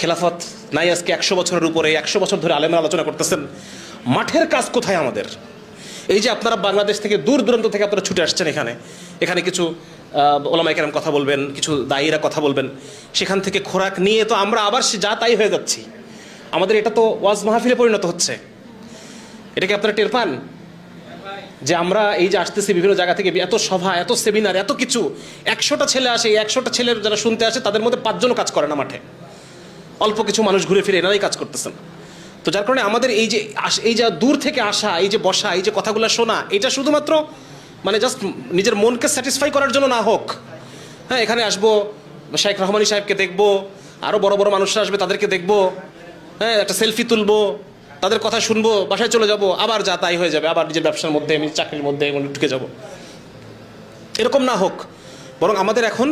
খেলাফত নাই আজকে একশো বছরের উপরে, একশো বছর ধরে আলেমের আলোচনা করতেছেন। মাঠের কাজ কোথায় আমাদের? এই যে আপনারা বাংলাদেশ থেকে দূর দূরান্ত থেকে আপনারা ছুটে আসছেন এখানে এখানে কিছু ওলামাই কেরাম কথা বলবেন, কিছু দায়ীরা কথা বলবেন। সেখান থেকে খোরাক নিয়ে তো আমরা আবার সে যা তাই হয়ে যাচ্ছি। আমাদের এটা তো ওয়াজ মাহফিলে পরিণত হচ্ছে। এটাকে আপনারা টের পান? যে আমরা এই যে আসতেছি বিভিন্ন জায়গা থেকে, এত সভা, এত সেমিনার, এত কিছু, একশোটা ছেলে আসে, এই একশোটা ছেলের যারা শুনতে আসে, তাদের মধ্যে পাঁচজনও কাজ করে না মাঠে। অল্প কিছু মানুষ ঘুরে ফিরে এনারাই কাজ করতেছেন। তো যার কারণে আমাদের এই যে এই যে দূর থেকে আসা, এই যে বসা, এই যে কথাগুলো শোনা, এটা শুধুমাত্র মানে জাস্ট নিজের মনকে স্যাটিসফাই করার জন্য না হোক। হ্যাঁ এখানে আসব, শেখ রহমানি সাহেবকে দেখব আরও বড় বড় মানুষরা আসবে তাদেরকে দেখব হ্যাঁ একটা সেলফি তুলবো, তাদের কথা শুনব, বাসায় চলে যাব, আবার যা তাই হয়ে যাবে, আবার নিজের ব্যবসার মধ্যে চাকরির মধ্যে ঢুকে যাব। এরকম না হোক, বরং আমাদের এখন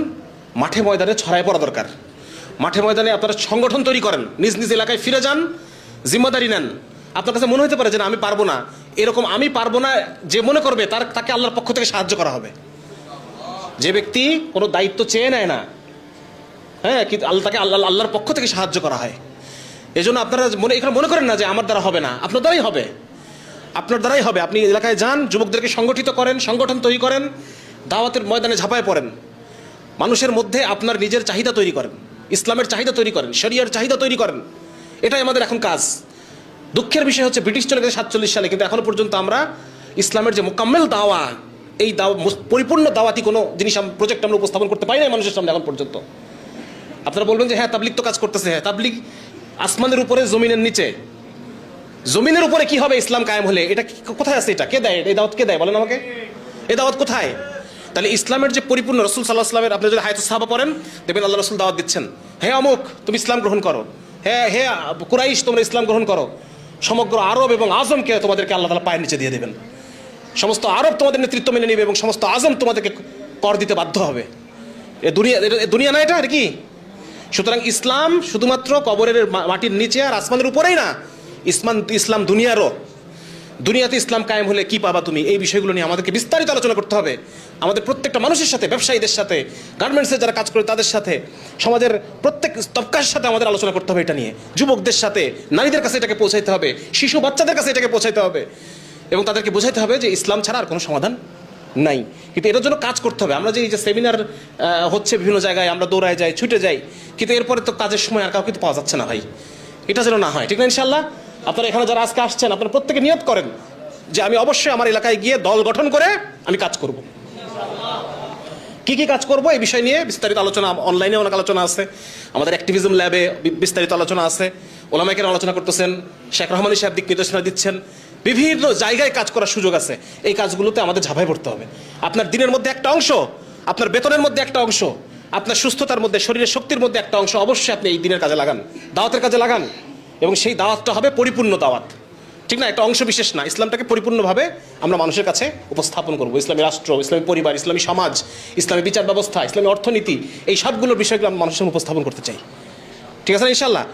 মাঠে ময়দানে ছড়ায় পড়া দরকার। মাঠে ময়দানে আপনারা সংগঠন তৈরি করেন, নিজ নিজ এলাকায় ফিরে যান, জিম্মাদারি নেন। আপনার কাছে মনে হতে পারে যে আমি পারব না। এরকম আমি পারব না, যে মনে করবে তার, তাকে আল্লাহর পক্ষ থেকে সাহায্য করা হবে। যে ব্যক্তি কোনো দায়িত্ব চেয়ে নেয় না হ্যাঁ কিন্তু আল্লাহ তাকে আল্লাহ, আল্লাহর পক্ষ থেকে সাহায্য করা হয়। এই জন্য আপনারা মনে, এখানে মনে করেন না যে আমার দ্বারা হবে না। আপনার দ্বারাই হবে। আপনার দ্বারাই হবে। আপনি এলাকায় যান, যুবকদেরকে সংগঠিত করেন, সংগঠন তৈরি করেন, দাওয়াতের ময়দানে ঝাঁপায় পড়েন। মানুষের মধ্যে আপনার নিজের চাহিদা তৈরি করেন। ইসলামের চাহিদা তৈরি করেন, শরিয়ার চাহিদা তৈরি করেন। এটাই আমাদের এখন কাজ। দুঃখের বিষয় হচ্ছে ব্রিটিশ চলে গেছে সাতচল্লিশ সালে, কিন্তু এখনও পর্যন্ত আমরা ইসলামের যে মোকাম্মেল দাওয়া, এই দাওয়া পরিপূর্ণ দাওয়াতি কোনো জিনিস প্রজেক্ট আমরা উপস্থাপন করতে পারি না মানুষের সামনে এখন পর্যন্ত। আপনারা বলবেন যে হ্যাঁ তাবলিক তো কাজ করতেছে হ্যাঁ তাবলিক আসমানের উপরে, জমিনের নিচে। জমিনের উপরে কি হবে ইসলাম কায়েম হলে? এটা কোথায় আছে এটা? কে দেয়? এই দাওয়াত কে দেয়? বলেন আমাকে। এই দাওয়াত কোথায়? তাহলে ইসলামের যে পরিপূর্ণ রসুল সাল্লাহ আসলামের আপনি যদি হায়তো সাহাবা পড়েন, দেখবেন আল্লাহ রসুল দাওয়াত দিচ্ছেন। হে অমুক, তুমি ইসলাম গ্রহণ করো। হ্যাঁ হে কুরাইশ, তোমরা ইসলাম গ্রহণ করো। সমগ্র আরব এবং আজমকে তোমাদেরকে আল্লাহ তালা পায়ের নিচে দিয়ে দেবেন। সমস্ত আরব তোমাদের নেতৃত্ব মেনে নেবে এবং সমস্ত আজম তোমাদেরকে কর দিতে বাধ্য হবে। এ দুনিয়া দুনিয়া না এটা? আর কি? সুতরাং ইসলাম শুধুমাত্র কবরের মাটির নিচে আর আসমানের উপরেই না, ইসমান, ইসলাম দুনিয়ারও। দুনিয়াতে ইসলাম কায়েম হলে কি পাবা তুমি? এই বিষয়গুলো নিয়ে আমাদেরকে বিস্তারিত আলোচনা করতে হবে। আমাদের প্রত্যেকটা মানুষের সাথে, ব্যবসায়ীদের সাথে গার্মেন্টসে যারা কাজ করে তাদের সাথে, সমাজের প্রত্যেক তবকার সাথে আমাদের আলোচনা করতে হবে এটা নিয়ে। যুবকদের সাথে, নারীদের কাছে এটাকে পৌঁছাইতে হবে, শিশু বাচ্চাদের কাছে এটাকে পৌঁছাইতে হবে। এবং তাদেরকে বোঝাইতে হবে যে ইসলাম ছাড়া আর কোনো সমাধান নাই। কিন্তু এটার জন্য কাজ করতে হবে। আমরা যে এই যে সেমিনার হচ্ছে বিভিন্ন জায়গায়, আমরা দৌড়ায় যাই, ছুটে যাই, কিন্তু এরপরে তো কাজের সময় আর কাউকে তো পাওয়া যাচ্ছে না ভাই। এটা যেন না হয়, ঠিক না ইনশাল্লাহ আপনারা এখানে যারা আজকে আসছেন, আপনারা প্রত্যেকে নিয়ত করেন যে আমি অবশ্যই আমার এলাকায় গিয়ে দল গঠন করে আমি কাজ করব। কি কি কাজ করব এই বিষয় নিয়ে বিস্তারিত আলোচনা অনলাইনে অনেক আলোচনা আছে। আমাদের অ্যাক্টিভিজম ল্যাবে বিস্তারিত আলোচনা আছে। ওলামাইকের আলোচনা করতেছেন, শেখ রহমানি সাহেব দিক নির্দেশনা দিচ্ছেন। বিভিন্ন জায়গায় কাজ করার সুযোগ আছে। এই কাজগুলোতে আমাদের ঝাঁপাই পড়তে হবে। আপনার দিনের মধ্যে একটা অংশ, আপনার বেতনের মধ্যে একটা অংশ, আপনার সুস্থতার মধ্যে, শরীরের শক্তির মধ্যে একটা অংশ অবশ্যই আপনি এই দিনের কাজে লাগান। দাওয়াতের কাজে লাগান। এবং সেই দাওয়াতটা হবে পরিপূর্ণ দাওয়াত। ঠিক না? একটা অংশ বিশেষ না। ইসলামটাকে পরিপূর্ণভাবে আমরা মানুষের কাছে উপস্থাপন করব। ইসলামী রাষ্ট্র, ইসলামী পরিবার, ইসলামী সমাজ, ইসলামী বিচার ব্যবস্থা, ইসলামী অর্থনীতি, এই সবগুলো বিষয়গুলো আমরা মানুষের উপস্থাপন করতে চাই। ঠিক আছে ইনশাল্লাহ